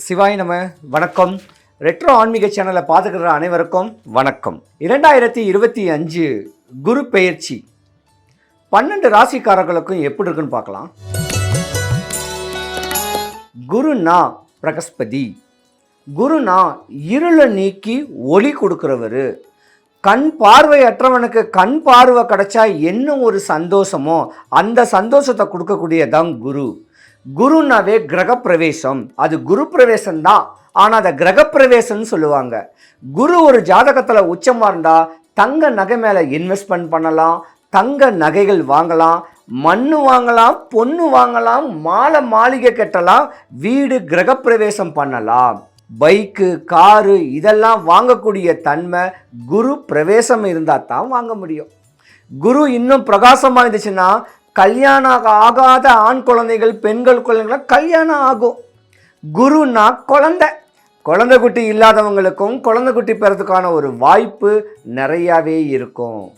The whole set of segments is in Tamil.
சிவாய் நம்ம வணக்கம். ரெட்ரோ ஆன்மீக சேனலை பார்த்துக்கிற அனைவருக்கும் வணக்கம். இரண்டாயிரத்தி இருபத்தி அஞ்சு குரு பெயர்ச்சி. பன்னெண்டு ராசிக்காரர்களுக்கும் எப்படி இருக்குன்னு பார்க்கலாம். குருனா பிரகஸ்பதி. குருனா இருளை நீக்கி ஒளி கொடுக்குறவர். கண் பார்வையற்றவனுக்கு கண் பார்வை கிடைச்சா என்ன ஒரு சந்தோஷமோ அந்த சந்தோஷத்தை கொடுக்கக்கூடியதான் குரு. குருனாவே கிரகப்பிரவேசம். அது குரு பிரவேசம் தான் ஆனால் அதை கிரகப்பிரவேசம்னு சொல்லுவாங்க. குரு ஒரு ஜாதகத்தில் உச்சமாக இருந்தால் தங்க நகை மேலே இன்வெஸ்ட்மெண்ட் பண்ணலாம் தங்க நகைகள் வாங்கலாம் மண்ணு வாங்கலாம் பொண்ணு வாங்கலாம் மாலை மாளிகை கட்டலாம் வீடு கிரகப்பிரவேசம் பண்ணலாம். பைக்கு காரு இதெல்லாம் வாங்கக்கூடிய தன்மை குரு பிரவேசம் இருந்தால் தான் வாங்க முடியும். குரு இன்னும் பிரகாசமாக இருந்துச்சுன்னா கல்யாணம் ஆகாத ஆண் குழந்தைகள் பெண்கள் குழந்தைகள் கல்யாணம் ஆகும். குருனா குழந்தை. குழந்தை குட்டி இல்லாதவங்களுக்கும் குழந்தை குட்டி பெறதுக்கான ஒரு வாய்ப்பு நிறையாவே இருக்கும்.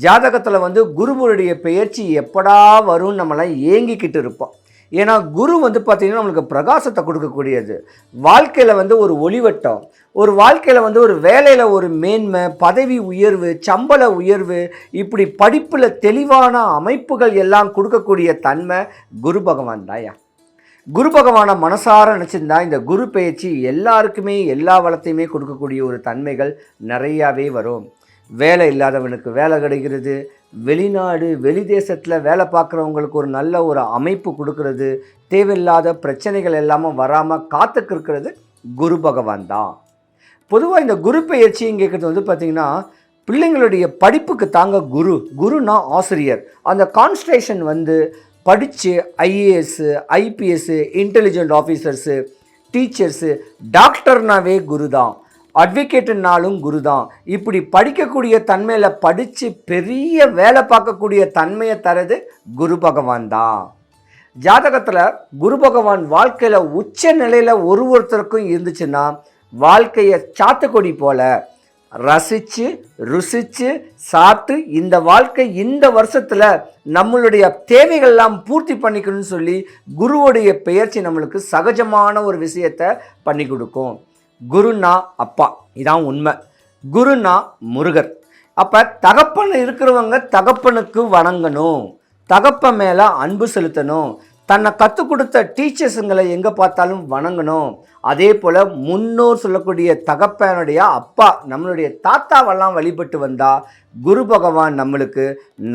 ஜாதகத்தில் வந்து குருவருடைய பெயர்ச்சி எப்படா வரும்னு நம்மளாம் ஏங்கிக்கிட்டு இருப்போம். ஏன்னா குரு வந்து பார்த்திங்கன்னா நம்மளுக்கு பிரகாசத்தை கொடுக்கக்கூடியது. வாழ்க்கையில் வந்து ஒரு ஒளிவட்டம். ஒரு வாழ்க்கையில் வந்து ஒரு வேலையில் ஒரு மேன்மை பதவி உயர்வு சம்பள உயர்வு இப்படி படிப்பில் தெளிவான அமைப்புகள் எல்லாம் கொடுக்கக்கூடிய தன்மை குரு பகவான் தாயா குரு பகவானை மனசார நினச்சிருந்தா இந்த குரு பயிற்சி எல்லாருக்குமே எல்லா வளத்தையுமே கொடுக்கக்கூடிய ஒரு தன்மைகள் நிறையாவே வரும். வேலை இல்லாதவனுக்கு வேலை கிடைக்கிறது வெளிநாடு வெளி தேசத்தில் வேலை பார்க்குறவங்களுக்கு ஒரு நல்ல ஒரு அமைப்பு கொடுக்கறது தேவையில்லாத பிரச்சனைகள் எல்லாமே வராமல் காத்துக்கிருக்கிறது குரு பகவான் தான். பொதுவாக இந்த குரு பெயர்ச்சிங்கிறது வந்து பார்த்திங்கன்னா பிள்ளைங்களுடைய படிப்புக்கு தாங்க குரு. குருனா ஆசிரியர். அந்த கான்ஸ்ட்ரேஷன் வந்து படித்து I A S I P S intelligent officers teachers டாக்டர்னாவே குரு தான். அட்வொகேட்டுனாலும் குரு தான் இப்படி படிக்கக்கூடிய தன்மையில் படித்து பெரிய வேலை பார்க்கக்கூடிய தன்மையை தரது குரு பகவான் தான். ஜாதகத்தில் குரு பகவான் வாழ்க்கையில் உச்ச நிலையில் ஒரு ஒருத்தருக்கும் இருந்துச்சுன்னா வாழ்க்கையை சாத்துக்கொடி போல் ரசித்து ருசித்து சாப்பிட்டு இந்த வாழ்க்கை இந்த வருஷத்தில் நம்மளுடைய தேவைகள்லாம் பூர்த்தி பண்ணிக்கணும்னு சொல்லி குருவுடைய பெயர்ச்சி நம்மளுக்கு சகஜமான ஒரு விஷயத்தை பண்ணி கொடுக்கும். குருனா அப்பா. இதான் உண்மை. குருனா முருகர். அப்போ தகப்பன் இருக்கிறவங்க தகப்பனுக்கு வணங்கணும். தகப்பன் மேலே அன்பு செலுத்தணும். தன்னை கற்றுக் கொடுத்த டீச்சர்ஸுங்களை எங்கே பார்த்தாலும் வணங்கணும். அதே போல் முன்னோர் சொல்லக்கூடிய தகப்பனுடைய அப்பா நம்மளுடைய தாத்தாவெல்லாம் வழிபட்டு வந்தால் குரு பகவான் நம்மளுக்கு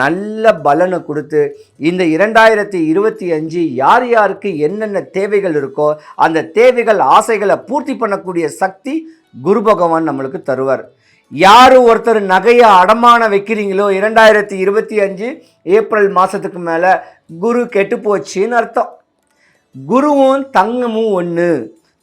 நல்ல பலனை கொடுத்து இந்த இரண்டாயிரத்தி இருபத்தி அஞ்சு யார் யாருக்கு என்னென்ன தேவைகள் இருக்கோ அந்த தேவைகள் ஆசைகளை பூர்த்தி பண்ணக்கூடிய சக்தி குரு பகவான் நம்மளுக்கு தருவார். யார் ஒருத்தர் நகையை அடமான வைக்கிறீங்களோ இரண்டாயிரத்தி இருபத்தி அஞ்சு ஏப்ரல் மாதத்துக்கு மேலே குரு கெட்டு போச்சுன்னு அர்த்தம். குருவும் தங்கமும் ஒன்று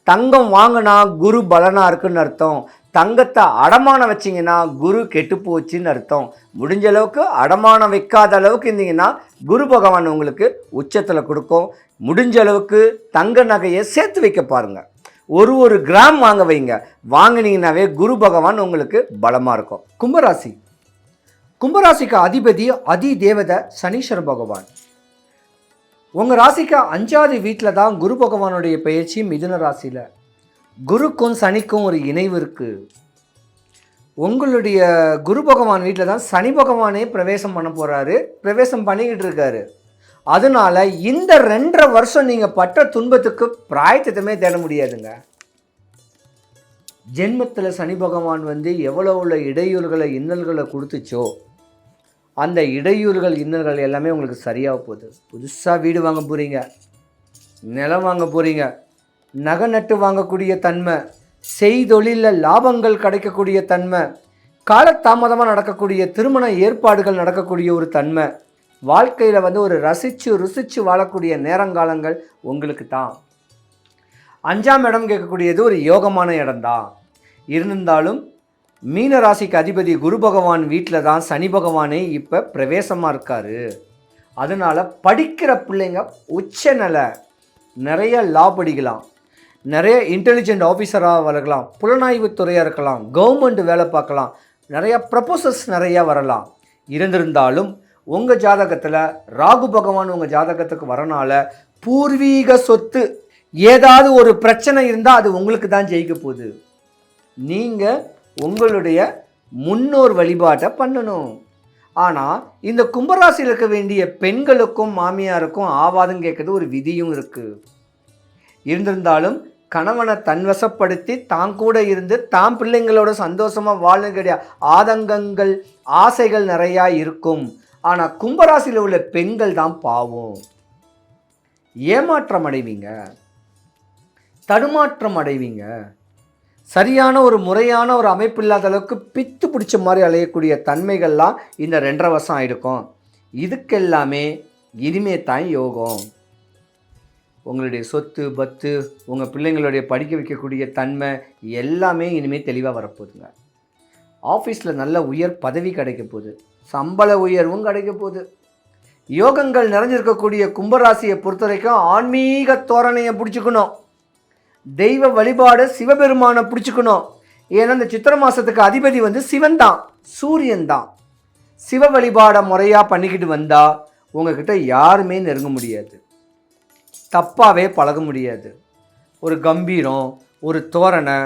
தங்கம் வாங்கினா குரு பலனாக இருக்குன்னு அர்த்தம். தங்கத்தை அடமானம் வச்சிங்கன்னா குரு கெட்டு போச்சுன்னு அர்த்தம். முடிஞ்ச அளவுக்கு அடமானம் வைக்காத அளவுக்கு இருந்தீங்கன்னா குரு பகவான் உங்களுக்கு உச்சத்தில் கொடுக்கும். முடிஞ்ச அளவுக்கு தங்க நகையை சேர்த்து வைக்க பாருங்கள் ஒரு ஒரு கிராம் வாங்க வைங்க. வாங்கினீங்கன்னாவே குரு பகவான் உங்களுக்கு பலமாக இருக்கும். கும்பராசி. கும்பராசிக்கு அதிபதி அதி தேவதை சனீஸ்வர பகவான். உங்கள் ராசிக்கு அஞ்சாவது வீட்டில் தான் குரு பகவானுடைய பயிற்சி மிதுன ராசியில். குருக்கும் சனிக்கும் ஒரு இணைவு இருக்குது உங்களுடைய குரு பகவான் வீட்டில் தான் சனி பகவானே பிரவேசம் பண்ண போகிறாரு பிரவேசம் பண்ணிக்கிட்டு இருக்காரு. அதனால இந்த ரெண்டரை வருஷம் நீங்கள் பட்ட துன்பத்துக்கு பிராயத்தமே தேட முடியாதுங்க. ஜென்மத்தில் சனி பகவான் வந்து எவ்வளோ உள்ள இடையூறுகளை இன்னல்களை கொடுத்துச்சோ அந்த இடையூறுகள் இன்னல்கள் எல்லாமே உங்களுக்கு சரியாக போகுது. புதுசாக வீடு வாங்க போகிறீங்க நிலம் வாங்க போகிறீங்க நகை நட்டு வாங்கக்கூடிய தன்மை. செய்தொழிலில் லாபங்கள் கிடைக்கக்கூடிய தன்மை. காலத்தாமதமாக நடக்கக்கூடிய திருமண ஏற்பாடுகள் நடக்கக்கூடிய ஒரு தன்மை. வாழ்க்கையில் வந்து ஒரு ரசித்து ருசித்து வாழக்கூடிய நேரங்காலங்கள் உங்களுக்கு தான். அஞ்சாம் இடம் கேட்கக்கூடியது ஒரு யோகமான இடம்தான். இருந்திருந்தாலும் மீன ராசிக்கு அதிபதி குரு பகவான் வீட்டில் தான் சனி பகவானே இப்போ பிரவேசமாக இருக்கார். அதனால் படிக்கிற பிள்ளைங்க உச்ச நிலை நிறைய லா படிக்கலாம் நிறைய இன்டெலிஜென்ட் ஆஃபீஸராக வளர்க்கலாம் புலனாய்வு துறையாக இருக்கலாம் கவர்மெண்ட் வேலை பார்க்கலாம் நிறைய ப்ரப்போசல்ஸ் நிறையா வரலாம். இருந்திருந்தாலும் உங்கள் ஜாதகத்தில் ராகு பகவான் உங்கள் ஜாதகத்துக்கு வரனால பூர்வீக சொத்து ஏதாவது ஒரு பிரச்சனை இருந்தால் அது உங்களுக்கு தான் ஜெயிக்க போகுது. நீங்கள் உங்களுடைய முன்னோர் வழிபாட்டை பண்ணணும். ஆனால் இந்த கும்பராசியில் இருக்க வேண்டிய பெண்களுக்கும் மாமியாருக்கும் ஆவாதம் கேட்குறது ஒரு விதியும் இருக்குது இருந்திருந்தாலும் கணவனை தன்வசப்படுத்தி தான் கூட இருந்து தான் பிள்ளைங்களோட சந்தோஷமாக வாழக்கூடிய ஆதங்கங்கள் ஆசைகள் நிறையா இருக்கும். ஆனால் கும்பராசியில் உள்ள பெண்கள் தான் பாவம். ஏமாற்றம் அடைவீங்க. தடுமாற்றம் அடைவீங்க. சரியான ஒரு முறையான ஒரு அமைப்பு இல்லாத அளவுக்கு பித்து பிடிச்ச மாதிரி அலையக்கூடிய தன்மைகள்லாம் இந்த ரெண்டரை வருஷம் ஆகிருக்கும் இதுக்கெல்லாமே இனிமே தான் யோகம். உங்களுடைய சொத்து பத்து உங்கள் பிள்ளைங்களுடைய படிக்க வைக்கக்கூடிய தன்மை எல்லாமே இனிமேல் தெளிவாக வரப்போகுதுங்க. ஆஃபீஸில் நல்ல உயர் பதவி கிடைக்க போகுது. சம்பள உயர்வும் கிடைக்க போகுது. யோகங்கள் நிறைஞ்சிருக்கக்கூடிய கும்பராசியை பொறுத்த வரைக்கும் ஆன்மீக தோரணையை பிடிச்சிக்கணும். தெய்வ வழிபாடு சிவபெருமானை பிடிச்சிக்கணும். ஏன்னா இந்த சித்திர மாதத்துக்கு அதிபதி வந்து சிவன் தான். சூரியன் தான். சிவ வழிபாடை முறையாக பண்ணிக்கிட்டு வந்தால் உங்ககிட்ட யாருமே நெருங்க முடியாது. தப்பாகவே பழக முடியாது. ஒரு கம்பீரம் ஒரு தோரணை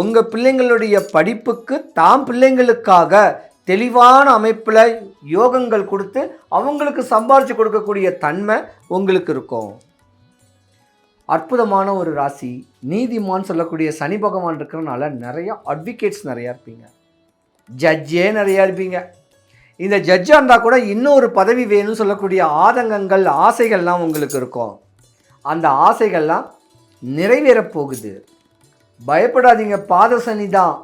உங்கள் பிள்ளைங்களுடைய படிப்புக்கு தாம் பிள்ளைங்களுக்காக தெளிவான அமைப்பில் யோகங்கள் கொடுத்து அவங்களுக்கு சம்பாரித்து கொடுக்கக்கூடிய தன்மை உங்களுக்கு இருக்கும். அற்புதமான ஒரு ராசி. நீதிமான் சொல்லக்கூடிய சனி பகவான் இருக்கிறனால நிறைய அட்வொகேட்ஸ் நிறையா இருப்பீங்க. ஜட்ஜே நிறையா இருப்பீங்க. இந்த ஜட்ஜாக இருந்தால் கூட இன்னொரு பதவி வேணும்னு சொல்லக்கூடிய ஆதங்கங்கள் ஆசைகள்லாம் உங்களுக்கு இருக்கும். அந்த ஆசைகள்லாம் நிறைவேறப் போகுது. பயப்படாதீங்க பாத சனி தான்.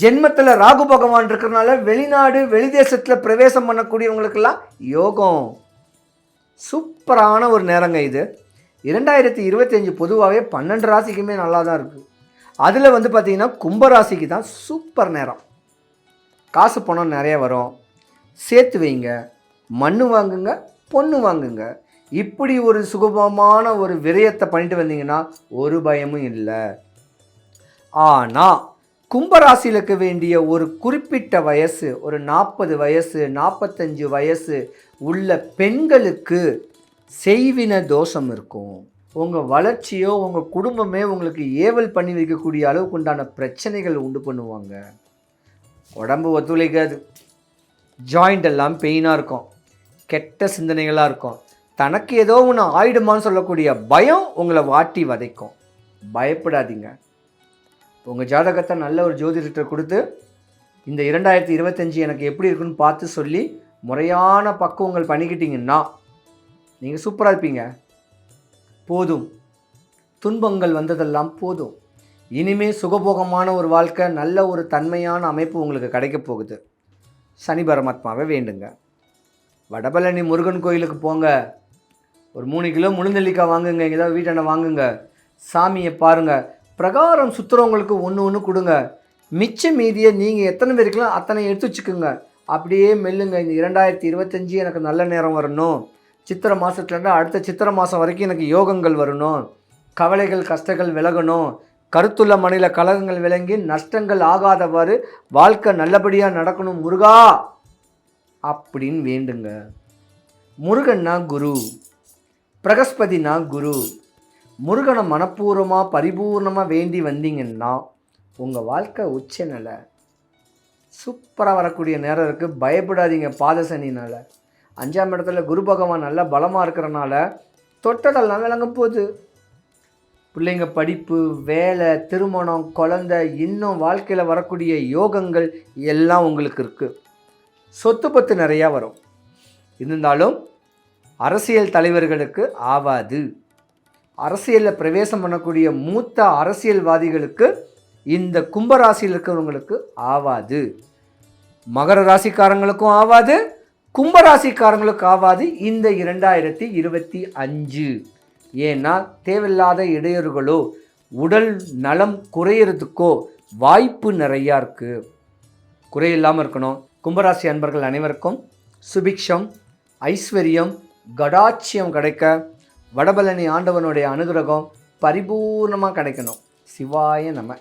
ஜென்மத்தில் ராகு பகவான் இருக்கிறனால வெளிநாடு வெளிதேசத்தில் பிரவேசம் பண்ணக்கூடியவங்களுக்கெல்லாம் யோகம். சூப்பரான ஒரு நேரங்க இது. இரண்டாயிரத்தி இருபத்தஞ்சி பொதுவாகவே பன்னெண்டு ராசிக்குமே நல்லா தான் இருக்குது அதில் வந்து பார்த்திங்கன்னா கும்பராசிக்கு தான் சூப்பர் நேரம். காசு பணம் நிறைய வரும். சேர்த்து வைங்க. மண் வாங்குங்க பொண்ணு வாங்குங்க. இப்படி ஒரு சுகபமான ஒரு விரயத்தை பண்ணிட்டு வந்தீங்கன்னா ஒரு பயமும் இல்லை. ஆனால் கும்பராசியில் இருக்க வேண்டிய ஒரு குறிப்பிட்ட வயசு ஒரு நாற்பது வயசு நாற்பத்தஞ்சு வயசு உள்ள பெண்களுக்கு செய்வின தோஷம் இருக்கும். உங்கள் வளர்ச்சியோ உங்கள் குடும்பமே உங்களுக்கு ஏவல் பண்ணி வைக்கக்கூடிய அளவுக்கு உண்டான பிரச்சனைகள் உண்டு பண்ணுவாங்க. உடம்பு ஒத்துழைக்காது. ஜாயிண்ட் எல்லாம் பெயினாக இருக்கும். கெட்ட சிந்தனைகளாக இருக்கும். தனக்கு ஏதோ ஒன்று ஆயிடுமான்னு சொல்லக்கூடிய பயம் உங்களை வாட்டி வதைக்கும். பயப்படாதீங்க. உங்கள் ஜாதகத்தை நல்ல ஒரு ஜோதிடத்தை கொடுத்து இந்த இரண்டாயிரத்தி இருபத்தஞ்சி எனக்கு எப்படி இருக்குன்னு பார்த்து சொல்லி முறையான பக்குவங்கள் பண்ணிக்கிட்டிங்கன்னா நீங்கள் சூப்பராக இருப்பீங்க. போதும். துன்பங்கள் வந்ததெல்லாம் போதும். இனிமே சுகபோகமான ஒரு வாழ்க்கை நல்ல ஒரு தன்மையான அமைப்பு உங்களுக்கு கிடைக்க போகுது. சனி பரமாத்மாவை வேண்டுங்க. வடபழனி முருகன் கோயிலுக்கு போங்க. ஒரு மூணு கிலோ முழுநெல்லிக்காய் வாங்குங்க. ஏதாவது வீட்டாண்ட வாங்குங்க. சாமியை பாருங்கள் பிரகாரம் சுற்றுறவங்களுக்கு ஒன்று ஒன்று கொடுங்க. மிச்ச மீதியை நீங்கள் எத்தனை பேருக்கலாம் அத்தனை எடுத்து வச்சுக்கோங்க. அப்படியே மெல்லுங்க. இந்த இரண்டாயிரத்தி இருபத்தஞ்சி எனக்கு நல்ல நேரம் வரணும். சித்திரை மாதத்துலேருந்து அடுத்த சித்திரை மாதம் வரைக்கும் எனக்கு யோகங்கள் வரணும். கவலைகள் கஷ்டங்கள் விலகணும். கருத்துள்ள மனையில் கலகங்கள் விளங்கி நஷ்டங்கள் ஆகாதவாறு வாழ்க்கை நல்லபடியாக நடக்கணும் முருகா! அப்படின்னு வேண்டுங்க. முருகன்னா குரு. பிரகஸ்பதினா குரு. முருகனை மனப்பூர்வமாக பரிபூர்ணமாக வேண்டி வந்தீங்கன்னா உங்கள் வாழ்க்கை உச்ச நிலை. சூப்பராக வரக்கூடிய நேரம் இருக்குது பயப்படாதீங்க பாதசனினால் அஞ்சாம் இடத்துல குரு பகவான் நல்லா பலமாக இருக்கிறனால தொட்டதெல்லாம் விளங்க போகுது. பிள்ளைங்க படிப்பு வேலை திருமணம் குழந்தை இன்னும் வாழ்க்கையில் வரக்கூடிய யோகங்கள் எல்லாம் உங்களுக்கு இருக்குது சொத்து பத்து நிறையா வரும். இருந்தாலும் அரசியல் தலைவர்களுக்கு ஆவாது. அரசியலில் பிரவேசம் பண்ணக்கூடிய மூத்த அரசியல்வாதிகளுக்கு இந்த கும்பராசியில் இருக்கிறவங்களுக்கு ஆவாது. மகர ராசிக்காரங்களுக்கும் ஆவாது. கும்பராசிக்காரங்களுக்கு ஆவாது இந்த இரண்டாயிரத்தி இருபத்தி அஞ்சு. ஏன்னா தேவையில்லாத இடையூறுகளோ உடல் நலம் குறையிறதுக்கோ வாய்ப்பு நிறையா இருக்குது குறையில்லாமல் இருக்கணும். கும்பராசி அன்பர்கள் அனைவருக்கும் சுபிக்ஷம் ஐஸ்வர்யம் கடாட்சியம் கிடைக்க வடபழனி ஆண்டவனுடைய அனுகிரகம் பரிபூர்ணமாக கிடைக்கணும். சிவாய நம்ம